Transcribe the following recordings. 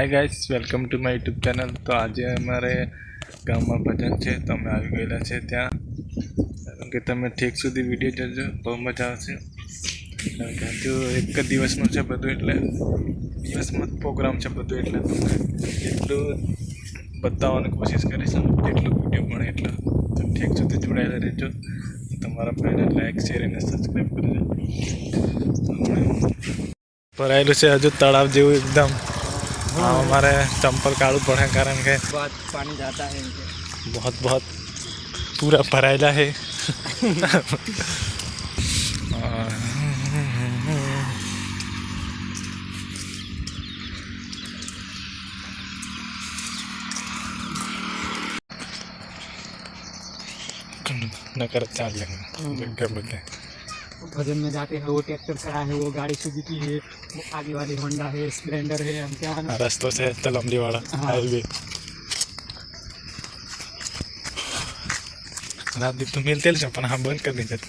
Hi guys welcome to my YouTube channel તો આજે અમારે ગામમાં ભજન છે, તો અમે આવી ગયેલા છે ત્યાં. કારણ કે તમે ઠીક સુધી વીડિયો જોજો, બહુ મજા આવશે. હજુ એક જ દિવસનું છે બધું એટલે દિવસમાં જ પ્રોગ્રામ છે બધું એટલે તમને એટલું બતાવવાની કોશિશ કરીશું જેટલું વીડિયો મળે એટલું તો ઠીક સુધી જોડાયેલા રહેજો. તમારા પહેલે લાઈક શેર અને સબસ્ક્રાઈબ કરજો. ભરાયેલું છે, હજુ તળાવ જેવું એકદમ. हाँ हमारे चंपल काड़ू पड़े कारण के बहुत पानी जाता है इनके बहुत बहुत पूरा भरायला है नकर चाल लेंगे बोलते भजन में जाते हैं वो ट्रैक्टर खड़ा है वो गाड़ी सुजुकी है वो आगे वाली होंडा है स्प्लेंडर है हम क्या है रस्तों से तो लंबी वाला हाईवे रातदीप तो मिळतेच पण हा बंद कर देतात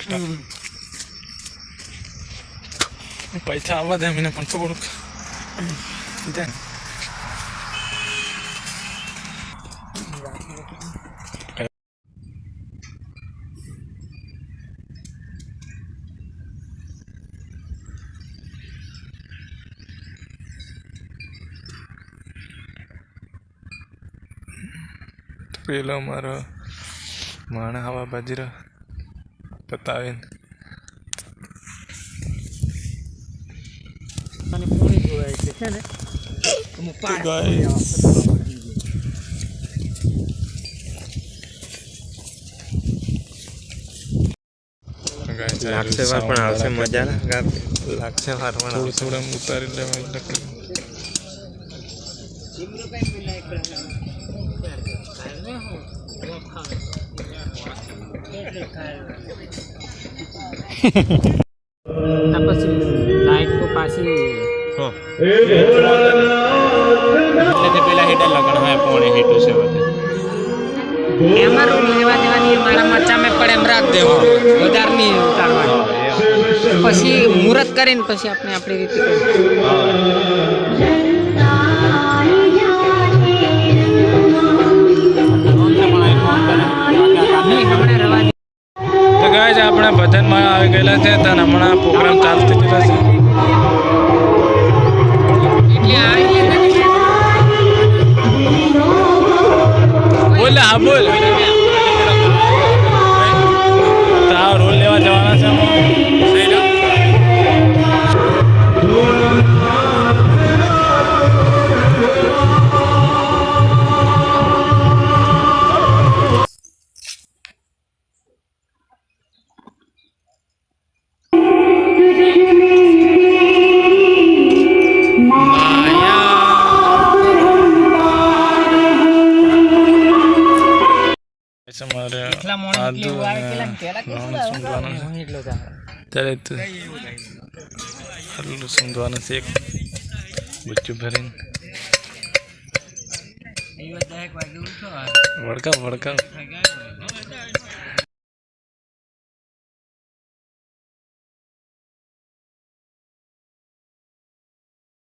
पैसा आवाज आहे मी पण थोडं પેલો મારો માણા હવા બાજરો પતાવીને અને જોવાય છે છે ને? અમુક પાડ guys. લાગશે વાર પણ આવશે મજા ના લાગશે વાર પણ થોડું. થોડું ઉતારી લેવા પછી લાઈટ કો પાછી. એટલે તે પેલા હેડા લગણ હોય પોણે હેટું છે બધે એમાં રૂમ લેવા દેવાની મારા મચ્ચા મેં પડે એમ રાખ દેવો વધારે નહીં ઉતારવાની પછી મુહૂર્ત કરીને પછી આપણે આપણી રીતે આપણે ભજનમાં આવી ગયેલા છે તો હમણાં પ્રોગ્રામ ચાલુ થઈ ગયેલો છે. બોલ હા બોલ. તો રોલ લેવા જવાના છે ત્યારે તો આટલું સૂંઘવાનું છે એક બચ્ચું ભરીને. વડકા વડકા